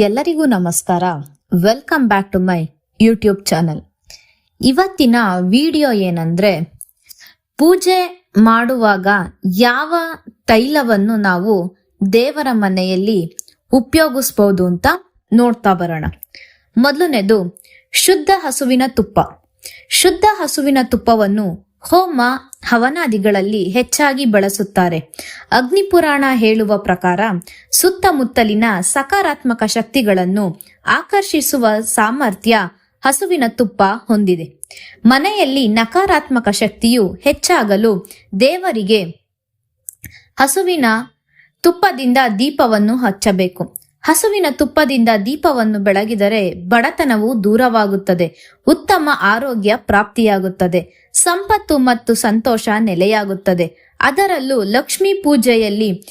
ಎಲ್ಲರಿಗೂ ನಮಸ್ಕಾರ. Welcome back to my YouTube channel ಇವತ್ತಿನ ವಿಡಿಯೋ ಏನಂದ್ರೆ, ಪೂಜೆ ಮಾಡುವಾಗ ಯಾವ ತೈಲವನ್ನು ನಾವು ದೇವರ ಮನೆಯಲ್ಲಿ ಉಪಯೋಗಿಸ್ಬೋದು ಅಂತ ನೋಡ್ತಾ ಬರೋಣ. ಮೊದಲನೇದು, ಶುದ್ಧ ಹಸುವಿನ ತುಪ್ಪ. ಶುದ್ಧ ಹಸುವಿನ ತುಪ್ಪವನ್ನು ಹೋಮ ಹವನಾದಿಗಳಲ್ಲಿ ಹೆಚ್ಚಾಗಿ ಬಳಸುತ್ತಾರೆ. ಅಗ್ನಿಪುರಾಣ ಹೇಳುವ ಪ್ರಕಾರ ಸುತ್ತಮುತ್ತಲಿನ ಸಕಾರಾತ್ಮಕ ಶಕ್ತಿಗಳನ್ನು ಆಕರ್ಷಿಸುವ ಸಾಮರ್ಥ್ಯ ಹಸುವಿನ ತುಪ್ಪ ಹೊಂದಿದೆ. ಮನೆಯಲ್ಲಿ ನಕಾರಾತ್ಮಕ ಶಕ್ತಿಯು ಹೆಚ್ಚಾಗಲು ದೇವರಿಗೆ ಹಸುವಿನ ತುಪ್ಪದಿಂದ ದೀಪವನ್ನು ಹಚ್ಚಬೇಕು. ಹಸುವಿನ ತುಪ್ಪದಿಂದ ದೀಪವನ್ನು ಬೆಳಗಿದರೆ ಬಡತನವು ದೂರವಾಗುತ್ತದೆ. ಉತ್ತಮ ಆರೋಗ್ಯ ಪ್ರಾಪ್ತಿಯಾಗುತ್ತದೆ. ಸಂಪತ್ತು ಮತ್ತು ಸಂತೋಷ ನೆಲೆಯಾಗುತ್ತದೆ. ಅದರಲ್ಲೂ ಲಕ್ಷ್ಮೀ ಪೂಜೆಯಲ್ಲಿ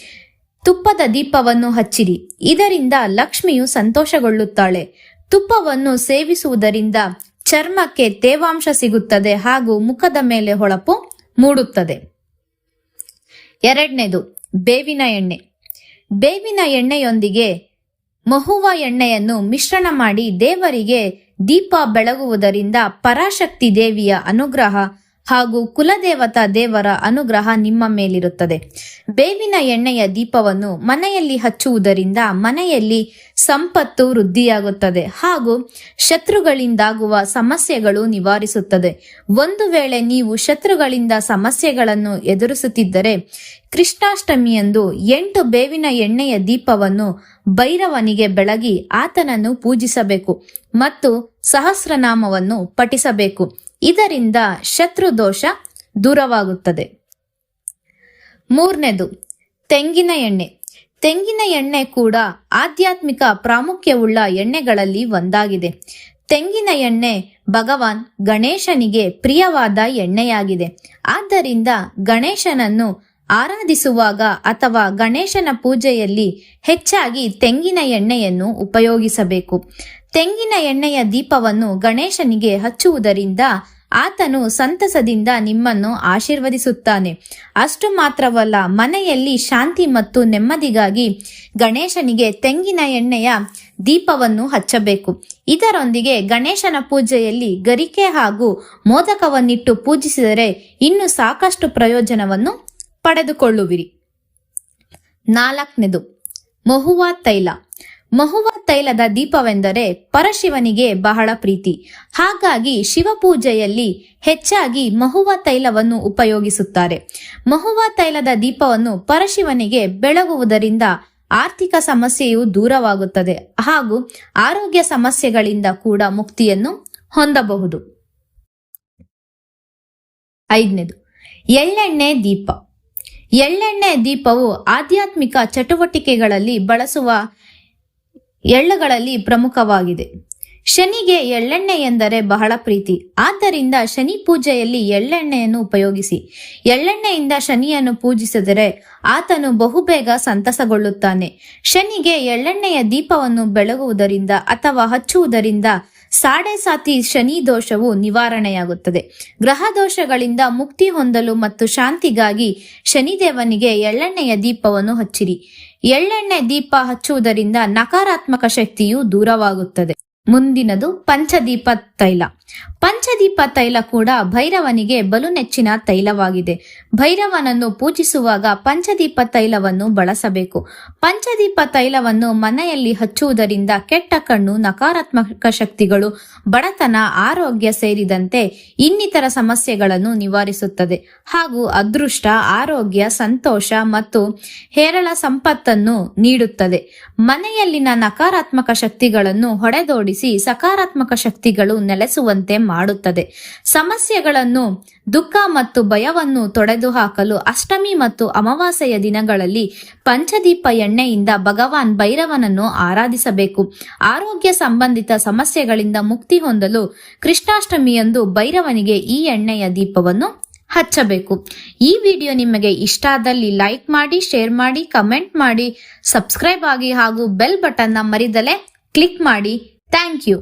ತುಪ್ಪದ ದೀಪವನ್ನು ಹಚ್ಚಿರಿ. ಇದರಿಂದ ಲಕ್ಷ್ಮಿಯು ಸಂತೋಷಗೊಳ್ಳುತ್ತಾಳೆ. ತುಪ್ಪವನ್ನು ಸೇವಿಸುವುದರಿಂದ ಚರ್ಮಕ್ಕೆ ತೇವಾಂಶ ಸಿಗುತ್ತದೆ ಹಾಗೂ ಮುಖದ ಮೇಲೆ ಹೊಳಪು ಮೂಡುತ್ತದೆ. ಎರಡನೇದು ಬೇವಿನ ಎಣ್ಣೆ. ಬೇವಿನ ಎಣ್ಣೆಯೊಂದಿಗೆ ಮಹುವ ಎಣ್ಣೆಯನ್ನು ಮಿಶ್ರಣ ಮಾಡಿ ದೇವರಿಗೆ ದೀಪ ಬೆಳಗುವುದರಿಂದ ಪರಾಶಕ್ತಿ ದೇವಿಯ ಅನುಗ್ರಹ ಹಾಗೂ ಕುಲದೇವತಾ ದೇವರ ಅನುಗ್ರಹ ನಿಮ್ಮ ಮೇಲಿರುತ್ತದೆ. ಬೇವಿನ ಎಣ್ಣೆಯ ದೀಪವನ್ನು ಮನೆಯಲ್ಲಿ ಹಚ್ಚುವುದರಿಂದ ಮನೆಯಲ್ಲಿ ಸಂಪತ್ತು ವೃದ್ಧಿಯಾಗುತ್ತದೆ ಹಾಗೂ ಶತ್ರುಗಳಿಂದಾಗುವ ಸಮಸ್ಯೆಗಳು ನಿವಾರಿಸುತ್ತದೆ. ಒಂದು ವೇಳೆ ನೀವು ಶತ್ರುಗಳಿಂದ ಸಮಸ್ಯೆಗಳನ್ನು ಎದುರಿಸುತ್ತಿದ್ದರೆ ಕೃಷ್ಣಾಷ್ಟಮಿಯಂದು ಎಂಟು ಬೇವಿನ ಎಣ್ಣೆಯ ದೀಪವನ್ನು ಭೈರವನಿಗೆ ಬೆಳಗಿ ಆತನನ್ನು ಪೂಜಿಸಬೇಕು ಮತ್ತು ಸಹಸ್ರನಾಮವನ್ನು ಪಠಿಸಬೇಕು. ಇದರಿಂದ ಶತ್ರು ದೋಷ ದೂರವಾಗುತ್ತದೆ. ಮೂರನೇದು, ತೆಂಗಿನ ಎಣ್ಣೆ. ತೆಂಗಿನ ಎಣ್ಣೆ ಕೂಡ ಆಧ್ಯಾತ್ಮಿಕ ಪ್ರಾಮುಖ್ಯವುಳ್ಳ ಎಣ್ಣೆಗಳಲ್ಲಿ ಒಂದಾಗಿದೆ. ತೆಂಗಿನ ಎಣ್ಣೆ ಭಗವಾನ್ ಗಣೇಶನಿಗೆ ಪ್ರಿಯವಾದ ಎಣ್ಣೆಯಾಗಿದೆ. ಆದ್ದರಿಂದ ಗಣೇಶನನ್ನು ಆರಾಧಿಸುವಾಗ ಅಥವಾ ಗಣೇಶನ ಪೂಜೆಯಲ್ಲಿ ಹೆಚ್ಚಾಗಿ ತೆಂಗಿನ ಎಣ್ಣೆಯನ್ನು ಉಪಯೋಗಿಸಬೇಕು. ತೆಂಗಿನ ಎಣ್ಣೆಯ ದೀಪವನ್ನು ಗಣೇಶನಿಗೆ ಹಚ್ಚುವುದರಿಂದ ಆತನು ಸಂತಸದಿಂದ ನಿಮ್ಮನ್ನು ಆಶೀರ್ವದಿಸುತ್ತಾನೆ. ಅಷ್ಟು ಮಾತ್ರವಲ್ಲ, ಮನೆಯಲ್ಲಿ ಶಾಂತಿ ಮತ್ತು ನೆಮ್ಮದಿಗಾಗಿ ಗಣೇಶನಿಗೆ ತೆಂಗಿನ ಎಣ್ಣೆಯ ದೀಪವನ್ನು ಹಚ್ಚಬೇಕು. ಇದರೊಂದಿಗೆ ಗಣೇಶನ ಪೂಜೆಯಲ್ಲಿ ಗರಿಕೆ ಹಾಗೂ ಮೋದಕವನ್ನಿಟ್ಟು ಪೂಜಿಸಿದರೆ ಇನ್ನು ಸಾಕಷ್ಟು ಪ್ರಯೋಜನವನ್ನು ಪಡೆದುಕೊಳ್ಳುವಿರಿ. ನಾಲ್ಕನೇದು, ಮಹುವಾ ತೈಲ. ಮಹುವಾ ತೈಲದ ದೀಪವೆಂದರೆ ಪರಶಿವನಿಗೆ ಬಹಳ ಪ್ರೀತಿ. ಹಾಗಾಗಿ ಶಿವಪೂಜೆಯಲ್ಲಿ ಹೆಚ್ಚಾಗಿ ಮಹುವಾ ತೈಲವನ್ನು ಉಪಯೋಗಿಸುತ್ತಾರೆ. ಮಹುವಾ ತೈಲದ ದೀಪವನ್ನು ಪರಶಿವನಿಗೆ ಬೆಳಗುವುದರಿಂದ ಆರ್ಥಿಕ ಸಮಸ್ಯೆಯು ದೂರವಾಗುತ್ತದೆ. ಹಾಗೂ ಆರೋಗ್ಯ ಸಮಸ್ಯೆಗಳಿಂದ ಕೂಡ ಮುಕ್ತಿಯನ್ನು ಹೊಂದಬಹುದು. ಐದನೇದು, ಎಳ್ಳೆಣ್ಣೆ ದೀಪ. ಎಳ್ಳೆಣ್ಣೆ ದೀಪವು ಆಧ್ಯಾತ್ಮಿಕ ಚಟುವಟಿಕೆಗಳಲ್ಲಿ ಬಳಸುವ ಎಳ್ಳುಗಳಲ್ಲಿ ಪ್ರಮುಖವಾಗಿದೆ. ಶನಿಗೆ ಎಳ್ಳೆಣ್ಣೆ ಎಂದರೆ ಬಹಳ ಪ್ರೀತಿ. ಆದ್ದರಿಂದ ಶನಿ ಪೂಜೆಯಲ್ಲಿ ಎಳ್ಳೆಣ್ಣೆಯನ್ನು ಉಪಯೋಗಿಸಿ. ಎಳ್ಳೆಣ್ಣೆಯಿಂದ ಶನಿಯನ್ನು ಪೂಜಿಸಿದರೆ ಆತನು ಬಹುಬೇಗ ಸಂತಸಗೊಳ್ಳುತ್ತಾನೆ. ಶನಿಗೆ ಎಳ್ಳೆಣ್ಣೆಯ ದೀಪವನ್ನು ಬೆಳಗುವುದರಿಂದ ಅಥವಾ ಹಚ್ಚುವುದರಿಂದ ಸಾಡೆ ಸಾತಿ ಶನಿ ದೋಷವು ನಿವಾರಣೆಯಾಗುತ್ತದೆ. ಗ್ರಹ ದೋಷಗಳಿಂದ ಮುಕ್ತಿ ಹೊಂದಲು ಮತ್ತು ಶಾಂತಿಗಾಗಿ ಶನಿದೇವನಿಗೆ ಎಳ್ಳೆಣ್ಣೆಯ ದೀಪವನ್ನು ಹಚ್ಚಿರಿ. ಎಳ್ಳೆಣ್ಣೆ ದೀಪ ಹಚ್ಚುವುದರಿಂದ ನಕಾರಾತ್ಮಕ ಶಕ್ತಿಯು ದೂರವಾಗುತ್ತದೆ. ಮುಂದಿನದು ಪಂಚದೀಪ ತೈಲ. ಪಂಚದೀಪ ತೈಲ ಕೂಡ ಭೈರವನಿಗೆ ಬಲು ನೆಚ್ಚಿನ ತೈಲವಾಗಿದೆ. ಭೈರವನನ್ನು ಪೂಜಿಸುವಾಗ ಪಂಚದೀಪ ತೈಲವನ್ನು ಬಳಸಬೇಕು. ಪಂಚದೀಪ ತೈಲವನ್ನು ಮನೆಯಲ್ಲಿ ಹಚ್ಚುವುದರಿಂದ ಕೆಟ್ಟ ಕಣ್ಣು, ನಕಾರಾತ್ಮಕ ಶಕ್ತಿಗಳು, ಬಡತನ, ಆರೋಗ್ಯ ಸೇರಿದಂತೆ ಇನ್ನಿತರ ಸಮಸ್ಯೆಗಳನ್ನು ನಿವಾರಿಸುತ್ತದೆ. ಹಾಗೂ ಅದೃಷ್ಟ, ಆರೋಗ್ಯ, ಸಂತೋಷ ಮತ್ತು ಹೇರಳ ಸಂಪತ್ತನ್ನು ನೀಡುತ್ತದೆ. ಮನೆಯಲ್ಲಿನ ನಕಾರಾತ್ಮಕ ಶಕ್ತಿಗಳನ್ನು ಹೊಡೆದೋಡಿಸಿ ಸಕಾರಾತ್ಮಕ ಶಕ್ತಿಗಳು ನೆಲೆಸುವಂತೆ ಮಾಡುತ್ತದೆ. ಸಮಸ್ಯೆಗಳನ್ನು, ದುಃಖ ಮತ್ತು ಭಯವನ್ನು ತೊಡೆದುಹಾಕಲು ಅಷ್ಟಮಿ ಮತ್ತು ಅಮಾವಾಸ್ಯೆಯ ದಿನಗಳಲ್ಲಿ ಪಂಚದೀಪ ಎಣ್ಣೆಯಿಂದ ಭಗವಾನ್ ಭೈರವನನ್ನು ಆರಾಧಿಸಬೇಕು. ಆರೋಗ್ಯ ಸಂಬಂಧಿತ ಸಮಸ್ಯೆಗಳಿಂದ ಮುಕ್ತಿ ಹೊಂದಲು ಕೃಷ್ಣಾಷ್ಟಮಿಯಂದು ಭೈರವನಿಗೆ ಈ ಎಣ್ಣೆಯ ದೀಪವನ್ನು ಹಚ್ಚಬೇಕು. ಈ ವಿಡಿಯೋ ನಿಮಗೆ ಇಷ್ಟ ಆದಲ್ಲಿ ಲೈಕ್ ಮಾಡಿ, ಶೇರ್ ಮಾಡಿ, ಕಮೆಂಟ್ ಮಾಡಿ, ಸಬ್ಸ್ಕ್ರೈಬ್ ಆಗಿ ಹಾಗೂ ಬೆಲ್ ಬಟನ್ನ ಮರಿದಲೇ ಕ್ಲಿಕ್ ಮಾಡಿ. Thank you.